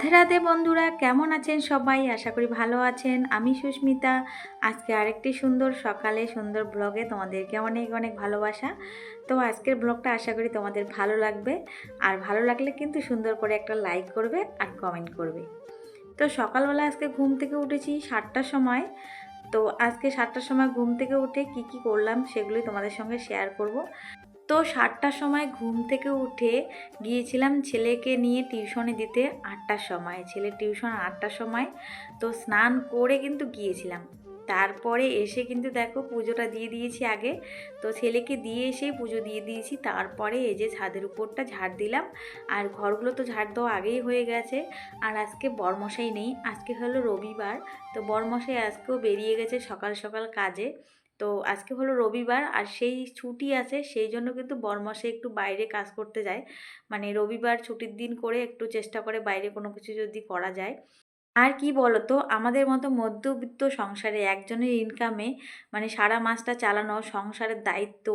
রাধে রাধে বন্ধুরা, কেমন আছেন সবাই? আশা করি ভালো আছেন। আমি সুস্মিতা। আজকে আরেকটি সুন্দর সকালে, সুন্দর ব্লগে তোমাদেরকে অনেক অনেক ভালোবাসা। তো আজকের ব্লগটা আশা করি তোমাদের ভালো লাগবে। আর ভালো লাগলে কিন্তু সুন্দর করে একটা লাইক করবে আর কমেন্ট করবে। তো সকালবেলা আজকে ঘুম থেকে উঠেছি সাতটার সময়। তো আজকে সাতটার সময় ঘুম থেকে উঠে কি কি করলাম সেগুলোই তোমাদের সঙ্গে শেয়ার করব। তো সাতটার সময় ঘুম থেকে উঠে গিয়েছিলাম ছেলেকে নিয়ে টিউশনে দিতে আটটার সময়। ছেলের টিউশন আটটার সময়, তো স্নান করে কিন্তু গিয়েছিলাম। তারপরে এসে কিন্তু দেখো পুজোটা দিয়ে দিয়েছি আগে। তো ছেলেকে দিয়ে এসেই পুজো দিয়ে দিয়েছি। তারপরে এই যে ছাদের উপরটা ঝাড় দিলাম। আর ঘরগুলো তো ঝাড় দেওয়া আগেই হয়ে গেছে। আর আজকে বরমশাই নেই। আজকে হলো রবিবার। তো বরমশাই আজকেও বেরিয়ে গেছে সকাল সকাল কাজে। তো আজকে হলো রবিবার আর সেই ছুটি আছে সেই জন্য কিন্তু বরমাসে একটু বাইরে কাজ করতে যায় মানে রবিবার ছুটির দিন করে একটু চেষ্টা করে বাইরে কোনো কিছু যদি করা যায়। আর কি বলতো? আমাদের মতো মধ্যবিত্ত সংসারে একজনের ইনকামে মানে সারা মাসটা চালানো, সংসারের দায়িত্ব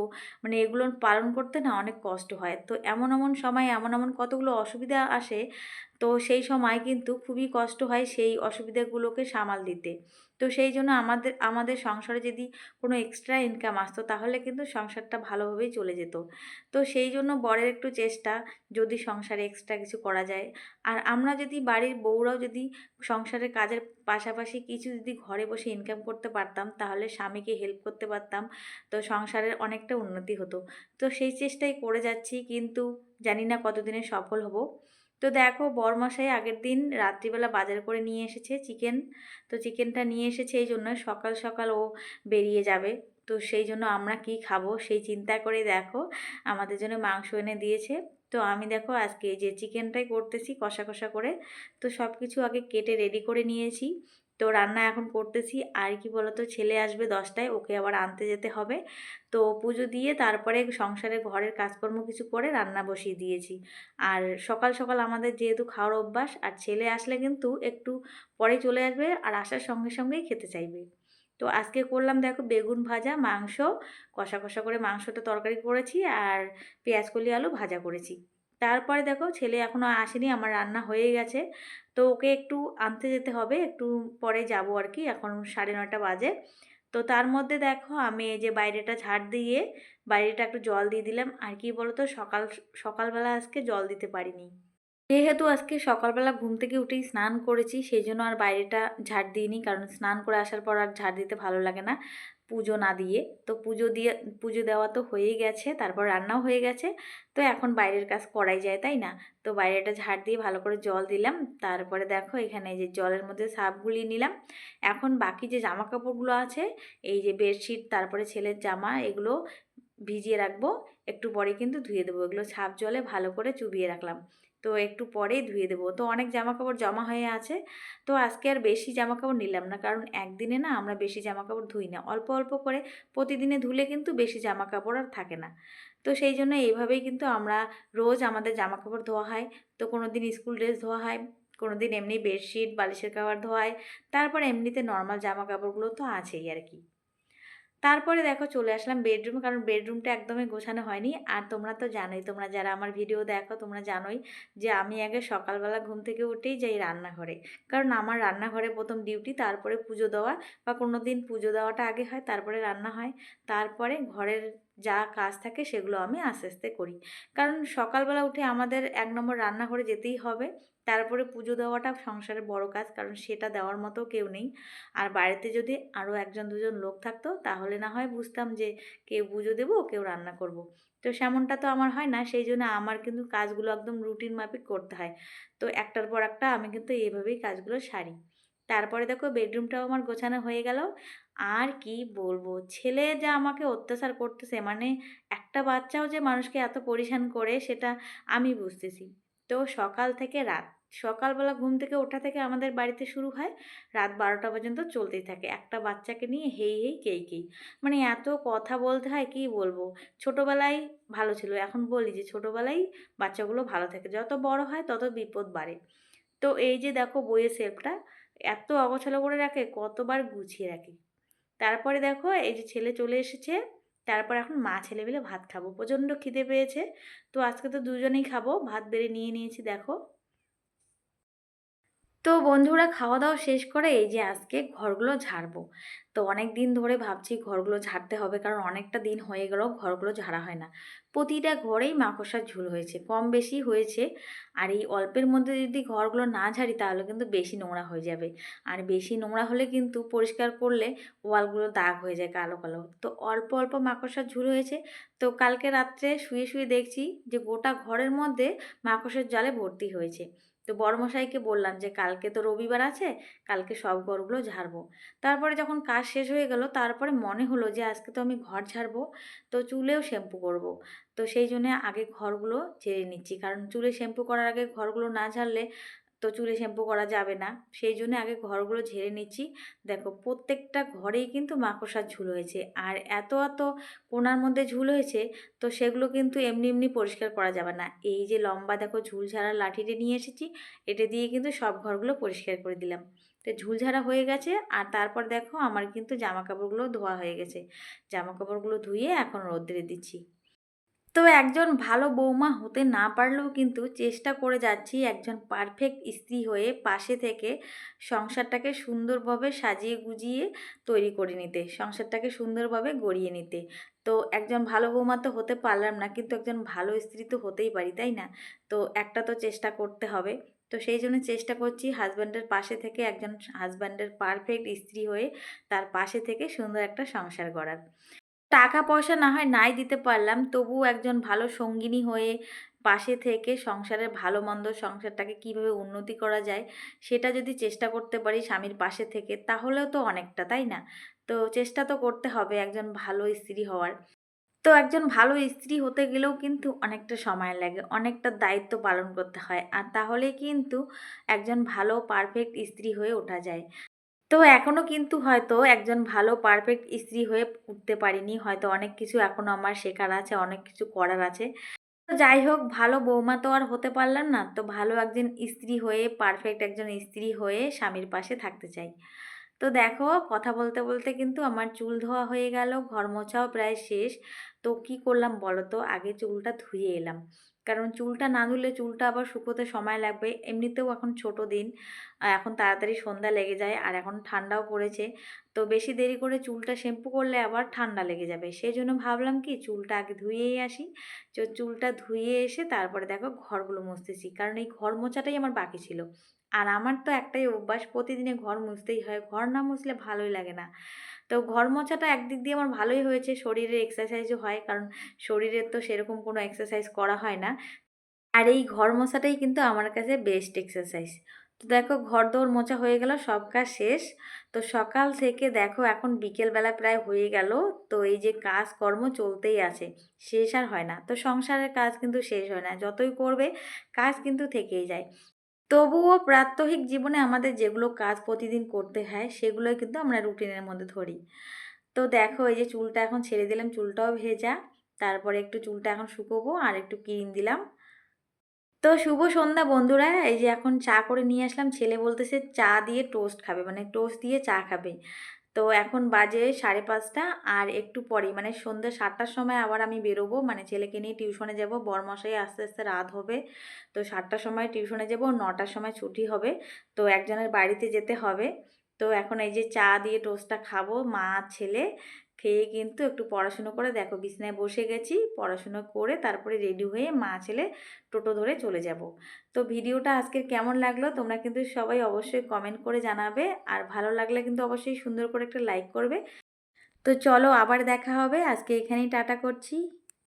মানে এগুলো পালন করতে না অনেক কষ্ট হয়। তো এমন এমন সময় এমন এমন কতগুলো অসুবিধা আসে, তো সেই সময় কিন্তু খুবই কষ্ট হয় সেই অসুবিধাগুলোকে সামাল দিতে। তো সেই জন্য আমাদের আমাদের সংসারে যদি কোনো এক্সট্রা ইনকাম আসতো, তাহলে কিন্তু সংসারটা ভালোভাবেই চলে যেত। তো সেই জন্য বরের একটু চেষ্টা, যদি সংসারে এক্সট্রা কিছু করা যায়। আর আমরা যদি বাড়ির বউরাও যদি সংসারের কাজের পাশাপাশি কিছু যদি ঘরে বসে ইনকাম করতে পারতাম, তাহলে স্বামীকে হেল্প করতে পারতাম, তো সংসারের অনেকটা উন্নতি হতো। তো সেই চেষ্টাই করে যাচ্ছি, কিন্তু জানি না কতদিনে সফল হব। তো দেখো বরমশাই আগের দিন রাত্রিবেলা বাজার করে নিয়ে এসেছে চিকেন। তো চিকেনটা নিয়ে এসেছে এই জন্য সকাল সকাল ও বেরিয়ে যাবে। তো সেই জন্য আমরা কি খাব সেই চিন্তা করে দেখো। আমাদের জন্য মাংস এনে দিয়েছে। তো আমি দেখো আজকে যে চিকেনটাই করতেছি কষা কষা করে। তো সব কিছু আগে কেটে রেডি করে নিয়েছি। তো রান্না এখন করতেছি। আর কি বলতো, ছেলে আসবে দশটায়, ওকে আবার আনতে যেতে হবে। তো পুজো দিয়ে তারপরে সংসারে ঘরের কাজকর্ম কিছু করে রান্না বসিয়ে দিয়েছি। আর সকাল সকাল আমাদের যেহেতু খাওয়ার অভ্যাস, আর ছেলে আসলে কিন্তু একটু পরে চলে আসবে আর আসার সঙ্গে সঙ্গেই খেতে চাইবে। তো আজকে করলাম দেখো বেগুন ভাজা, মাংস, কষা কষা করে মাংসটা তরকারি করেছি আর পেঁয়াজ কলি আলু ভাজা করেছি। তারপরে দেখো ছেলে এখনও আসেনি, আমার রান্না হয়ে গেছে। তো ওকে একটু আনতে যেতে হবে, একটু পরে যাব আর কি, এখন সাড়ে নটা বাজে। তো তার মধ্যে দেখো আমি এই যে বাইরেটা ঝাড় দিয়ে, বাইরেটা একটু জল দিয়ে দিলাম। আর কি বলতো সকাল, সকালবেলা আজকে জল দিতে পারিনি। যেহেতু আজকে সকালবেলা ঘুম থেকে উঠেই স্নান করেছি সেই জন্য আর বাইরেটা ঝাড় দিইনি। কারণ স্নান করে আসার পর আর ঝাড় দিতে ভালো লাগে না পুজো না দিয়ে। তো পুজো দিয়ে, পুজো দেওয়া তো হয়েই গেছে, তারপর রান্নাও হয়ে গেছে। তো এখন বাইরের কাজ করাই যায়, তাই না? তো বাইরেটা ঝাড় দিয়ে ভালো করে জল দিলাম। তারপরে দেখো এখানে যে জলের মধ্যে সাপ গুলিয়ে নিলাম। এখন বাকি যে জামা কাপড়গুলো আছে, এই যে বেডশিট, তারপরে ছেলের জামা, এগুলো ভিজিয়ে রাখব। একটু পরে কিন্তু ধুয়ে দেবো। এগুলো ছাপ জলে ভালো করে চুবিয়ে রাখলাম। তো একটু পরেই ধুয়ে দেবো। তো অনেক জামা কাপড় জমা হয়ে আছে, তো আজকে আর বেশি জামা কাপড় নিলাম না। কারণ একদিনে না আমরা বেশি জামা কাপড় ধুই না। অল্প অল্প করে প্রতিদিনে ধুলে কিন্তু বেশি জামা কাপড় আর থাকে না। তো সেই জন্য এইভাবেই কিন্তু আমরা রোজ আমাদের জামা কাপড় ধোয়া হয়। তো কোনো দিন স্কুল ড্রেস ধোয়া হয় কোনো দিন এমনি বেডশিট, বালিশের কাপড় ধোয়ায় তারপর এমনিতে নর্মাল জামা কাপড়গুলো তো আছেই আর কি। তারপরে দেখো চলে আসলাম বেডরুম কারণ বেডরুমটা একদমই গোছানো হয়নি। আর তোমরা তো জানোই, তোমরা যারা আমার ভিডিও দেখো, তোমরা জানোই যে আমি আগে সকালবেলা ঘুম থেকে উঠেই যাই রান্নাঘরে। কারণ আমার রান্নাঘরে প্রথম ডিউটি তারপরে পুজো দেওয়া বা কোনো দিন পুজো দেওয়াটা আগে হয়, তারপরে রান্না হয়। তারপরে ঘরের যা কাজ থাকে সেগুলো আমি আস্তে আস্তে করি। কারণ সকালবেলা উঠে আমাদের এক নম্বর রান্নাঘরে যেতেই হবে, তারপরে পুজো দেওয়াটা সংসারের বড় কাজ, কারণ সেটা দেওয়ার মতো কেউ নেই। আর বাড়িতে যদি আরও একজন, দুজন লোক থাকতো, তাহলে না হয় বুঝতাম যে কেউ পুজো দেবো, কেউ রান্না করব। তো সেমনটা তো আমার হয় না, সেই জন্য আমার কিন্তু কাজগুলো একদম রুটিন মাফিক করতে হয়। তো একটার পর একটা আমি কিন্তু এইভাবেই কাজগুলো সারি। তারপরে দেখো বেডরুমটাও আমার গোছানো হয়ে গেল। আর কি বলব? ছেলে যা আমাকে অত্যাচার করতেছে মানে একটা বাচ্চাও যে মানুষকে এত পরিশান করে, সেটা আমি বুঝতেছি। তো সকাল থেকে রাত, সকালবেলা ঘুম থেকে ওঠা থেকে আমাদের বাড়িতে শুরু হয়, রাত বারোটা পর্যন্ত চলতেই থাকে। একটা বাচ্চাকে নিয়ে হেই হেই, কেই কেই। মানে এত কথা বলতে হয়, কি বলব? ছোটোবেলায় ভালো ছিল, এখন বলি যে ছোটোবেলায় বাচ্চাগুলো ভালো থাকে। যত বড় হয়, তত বিপদ বাড়ে। তো এই যে দেখো বইয়ের সেলফটা এত অগোছালো করে রাখে, কতবার গুছিয়ে রাখে। তারপরে দেখো, এই যে ছেলে চলে এসেছে, তারপর এখন মা ছেলে মিলে ভাত খাব। প্রচণ্ড খিদে পেয়েছে। তো আজকে তো দুজনেই খাব, ভাত বেড়ে নিয়ে নিয়েছি, দেখো। তো বন্ধুরা খাওয়া দাওয়া শেষ করে এই যে আজকে ঘরগুলো ঝাড়বো। তো অনেক দিন ধরে ভাবছি ঘরগুলো ঝাড়তে হবে কারণ অনেকটা দিন হয়ে গেলেও ঘরগুলো ঝাড়া হয় না। প্রতিটা ঘরেই মাকড়সার ঝুল হয়েছে, কম বেশি হয়েছে। আর এই অল্পের মধ্যে যদি ঘরগুলো না ঝাড়ি তাহলে কিন্তু বেশি নোংরা হয়ে যাবে। আর বেশি নোংরা হলে কিন্তু পরিষ্কার করলে ওয়ালগুলো দাগ হয়ে যায় কালো কালো। তো অল্প অল্প মাকড়সার ঝুল হয়েছে। তো কালকে রাত্রে শুয়ে শুয়ে দেখছি যে গোটা ঘরের মধ্যে মাকড়সার জলে ভর্তি হয়েছে। তো বড়মশাইকে বললাম যে, কালকে তো রবিবার আছে, কালকে সব ঘরগুলো ঝাড়বো তারপরে যখন কাজ শেষ হয়ে গেল, তারপরে মনে হলো যে, আজকে তো আমি ঘর ঝাড়বো, তো চুলেও শ্যাম্পু করব। তো সেই জন্যে আগে ঘরগুলো ছেড়ে নিচ্ছি কারণ চুলে শ্যাম্পু করার আগে ঘরগুলো না ঝাড়লে তো চুলে শ্যাম্পু করা যাবে না। সেই জন্য আগে ঘরগুলো ঝেড়ে নিচ্ছি। দেখো, প্রত্যেকটা ঘরেই কিন্তু মাকড়সার ঝুল হয়েছে। আর এত এত কোনার মধ্যে ঝুল হয়েছে, তো সেগুলো কিন্তু এমনি এমনি পরিষ্কার করা যাবে না। এই যে লম্বা দেখো ঝুল ঝাড়ার লাঠিটা নিয়ে এসেছি, এটা দিয়ে কিন্তু সব ঘরগুলো পরিষ্কার করে দিলাম। তো ঝুল ঝাড়া হয়ে গেছে, আর তারপর দেখো আমার কিন্তু জামা কাপড়গুলো ধোয়া হয়ে গেছে। জামা কাপড়গুলো ধুয়ে এখন রোদ্রে দিচ্ছি। তো একজন ভালো বৌমা হতে না পারলেও কিন্তু চেষ্টা করে যাচ্ছি একজন পারফেক্ট স্ত্রী হয়ে পাশে থেকে সংসারটাকে সুন্দরভাবে সাজিয়ে গুজিয়ে তৈরি করে নিতে, সংসারটাকে সুন্দরভাবে গড়িয়ে নিতে। তো একজন ভালো বৌমা তো হতে পারলাম না, কিন্তু একজন ভালো স্ত্রী তো হতেই পারি, তাই না? তো একটা তো চেষ্টা করতে হবে। তো সেই জন্য চেষ্টা করছি হাজব্যান্ডের পাশে থেকে একজন হাজব্যান্ডের পারফেক্ট স্ত্রী হয়ে তার পাশে থেকে সুন্দর একটা সংসার গড়ার। টাকা পয়সা না হয় নাই দিতে পারলাম। তবুও একজন ভালো সঙ্গিনী হয়ে পাশে থেকে সংসারের ভালো মন্দ সংসারটাকে কীভাবে উন্নতি করা যায়, সেটা যদি চেষ্টা করতে পারি স্বামীর পাশে থেকে, তাহলেও তো অনেকটা, তাই না? তো চেষ্টা তো করতে হবে একজন ভালো স্ত্রী হওয়ার। তো একজন ভালো স্ত্রী হতে গেলেও কিন্তু অনেকটা সময় লাগে, অনেকটা দায়িত্ব পালন করতে হয়। আর তাহলে কিন্তু একজন ভালো, পারফেক্ট স্ত্রী হয়ে ওঠা যায়। তো এখনও কিন্তু হয়তো একজন ভালো পারফেক্ট স্ত্রী হয়ে উঠতে পারিনি। হয়তো অনেক কিছু এখনও আমার শেখার আছে, অনেক কিছু করার আছে। তো যাই হোক, ভালো বৌমা তো আর হতে পারলাম না। তো ভালো একজন স্ত্রী হয়ে পারফেক্ট একজন স্ত্রী হয়ে স্বামীর পাশে থাকতে চাই। তো দেখো, কথা বলতে বলতে কিন্তু আমার চুল ধোয়া হয়ে গেল, ঘর মোছাও প্রায় শেষ। তো কি করলাম বলো তো? আগে চুলটা ধুয়ে এলাম। কারণ চুলটা না ধুলে চুলটা আবার শুকোতে সময় লাগবে। এমনিতেও এখন ছোট দিন এখন তাড়াতাড়ি সন্ধ্যা লেগে যায় আর এখন ঠান্ডাও পড়েছে। তো বেশি দেরি করে চুলটা শ্যাম্পু করলে আবার ঠান্ডা লেগে যাবে। সেই জন্য ভাবলাম কি, চুলটা আগে ধুয়েই আসি। তো চুলটা ধুয়ে এসে তারপরে দেখো ঘরগুলো মুছতেছি। কারণ এই ঘর মোছাটাই আমার বাকি ছিল। আর আমার তো একটাই অভ্যাস, প্রতিদিনে ঘর মুছতেই হয়। ঘর না মুছলে ভালোই লাগে না। তো ঘর মোছাটা একদিক দিয়ে আমার ভালোই হয়েছে শরীরের এক্সারসাইজও হয় কারণ শরীরের তো সেরকম কোনো এক্সারসাইজ করা হয় না। আর এই ঘর মোছাটাই কিন্তু আমার কাছে বেস্ট এক্সারসাইজ তো দেখো ঘর দৌড় মোছা হয়ে গেল, সব কাজ শেষ। তো সকাল থেকে দেখো এখন বিকেলবেলা প্রায় হয়ে গেল, তো এই যে কাজ কর্ম চলতেই আছে, শেষ আর হয় না। তো সংসারের কাজ কিন্তু শেষ হয় না, যতই করবে কাজ কিন্তু থেকেই যায়। তবুও প্রাত্যহিক জীবনে আমাদের যেগুলো কাজ প্রতিদিন করতে হয়, সেগুলোই কিন্তু আমরা রুটিনের মধ্যে ধরি। তো দেখো, এই যে চুলটা এখন ছেড়ে দিলাম, চুলটাও ভেজা। তারপরে একটু চুলটা এখন শুকোবো আর একটু ক্রিম দিলাম। তো শুভ সন্ধ্যা বন্ধুরা, এই যে এখন চা করে নিয়ে আসলাম। ছেলে বলতেছে চা দিয়ে টোস্ট খাবে মানে টোস্ট দিয়ে চা খাবে। তো এখন বাজে সাড়ে পাঁচটা আর একটু পরেই মানে সন্ধ্যে সাতটার সময় আবার আমি বেরোবো মানে ছেলেকে নিয়ে টিউশনে যাব, বরমশাই আস্তে আস্তে রাত হবে, তো সাতটার সময় টিউশনে যাব, নটার সময় ছুটি হবে, তো একজনের বাড়িতে যেতে হবে তো এখন এই যে চা দিয়ে টোস্টটা খাব, মা, ছেলে, খেয়ে কিন্তু একটু পড়াশুনো করে দেখো বিছনায় বসে গেছি, পড়াশুনো করে তারপরে রেডি হয়ে মা, ছেলে টোটো ধরে চলে যাব। তো ভিডিওটা আজকের কেমন লাগল তোমরা কিন্তু সবাই অবশ্যই কমেন্ট করে জানাবে আর ভালো লাগলে কিন্তু অবশ্যই সুন্দর করে একটা লাইক করবে। তো চলো আবার দেখা হবে, আজকে এখানেই টাটা করছি।